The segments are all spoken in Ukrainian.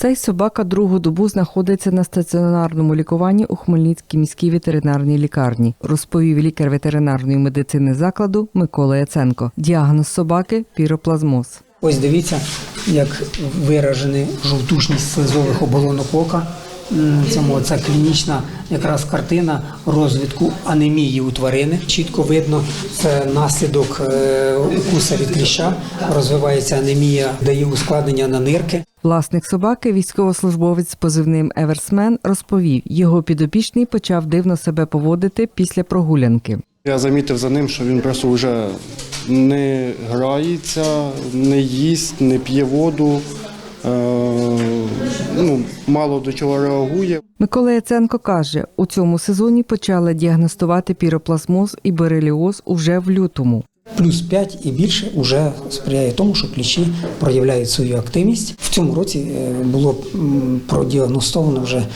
Цей собака другу добу знаходиться на стаціонарному лікуванні у Хмельницькій міській ветеринарній лікарні, розповів лікар ветеринарної медицини закладу Микола Яценко. Діагноз собаки піроплазмоз. Ось дивіться, як виражена жовтушність слизових оболонок ока. Цьому це клінічна якраз картина розвитку анемії у тварини. Чітко видно, це наслідок е, укуса від кліща. Розвивається анемія, дає ускладнення на нирки. Власник собаки, військовослужбовець з позивним Еверсмен, розповів, його підопічний почав дивно себе поводити після прогулянки. Я замітив за ним, що він просто вже не грається, не їсть, не п'є воду, е, ну, мало до чого реагує. Микола Яценко каже, у цьому сезоні почали діагностувати піроплазмоз і береліоз уже в лютому. Плюс 5 і більше вже сприяє тому, що кліщі проявляють свою активність. В цьому році е, було продіагностовано вже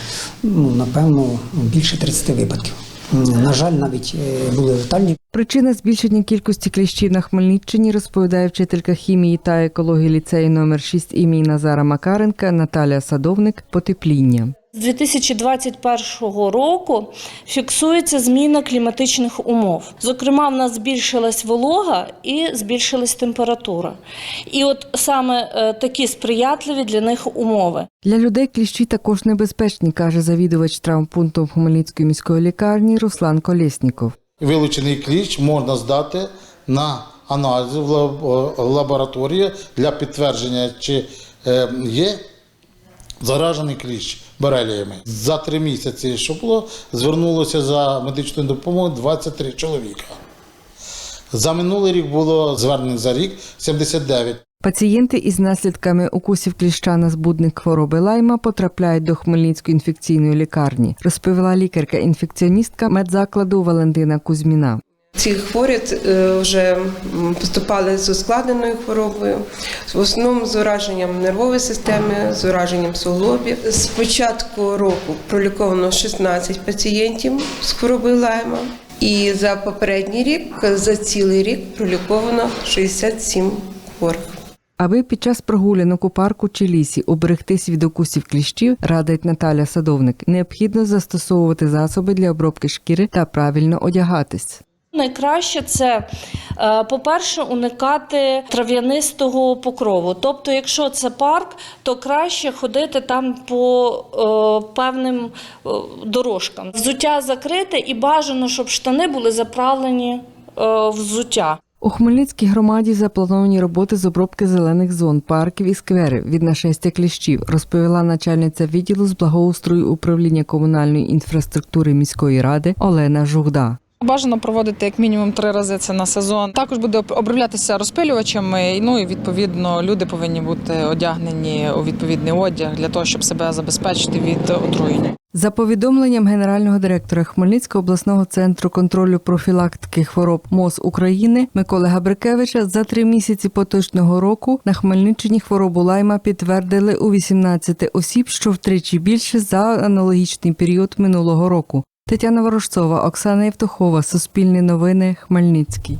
ну, напевно більше 30 випадків. На жаль, навіть е, були летальні Причина збільшення кількості кліщів на Хмельниччині розповідає вчителька хімії та екології ліцею номер 6 імені Назара Макаренка Наталія Садовник потепління. З 2021 року фіксується зміна кліматичних умов. Зокрема, в нас збільшилась волога і збільшилась температура. І от саме е, такі сприятливі для них умови. Для людей кліщі також небезпечні, каже завідувач травмпункту Хмельницької міської лікарні Руслан Колєсніков. Вилучений кліщ можна здати на аналізи в лабораторії для підтвердження, чи е, є заражений кліщ бореліями. За три місяці, що було, звернулося за медичною допомогою 23 чоловіка. За минулий рік було звернень за рік 79. Пацієнти із наслідками укусів кліща на збудник хвороби лайма потрапляють до Хмельницької інфекційної лікарні, розповіла лікарка-інфекціоністка медзакладу Валентина Кузьміна. Ці хворі е, вже поступали з ускладненою хворобою, в основному з ураженням нервової системи, з ураженням суглобів. З початку року проліковано 16 пацієнтів з хворобою лайма. І за попередній рік, за цілий рік проліковано 67 хворих. Аби під час прогулянок у парку чи лісі уберегтись від укусів кліщів, радить Наталя Садовник, необхідно застосовувати засоби для обробки шкіри та правильно одягатись. Найкраще це, е, по-перше, уникати трав'янистого покрову. Тобто, якщо це парк, то краще ходити там по е, певним е, дорожкам. Взуття закрите і бажано, щоб штани були заправлені взуття. У Хмельницькій громаді заплановані роботи з обробки зелених зон, парків і скверів від нашестя кліщів, розповіла начальниця відділу з благоустрою управління комунальної інфраструктури міської ради Олена Жугда. Бажано проводити як мінімум три рази це на сезон. Також буде оброблятися розпилювачами. Ну і відповідно люди повинні бути одягнені у відповідний одяг для того, щоб себе забезпечити від отруєння. За повідомленням генерального директора Хмельницького обласного центру контролю профілактики хвороб МОЗ України Миколи Габрикевича, за три місяці поточного року на Хмельниччині хворобу лайма підтвердили у 18 осіб, що втричі більше за аналогічний період минулого року. Тетяна Ворожцова, Оксана Євтухова, Суспільне новини, Хмельницький.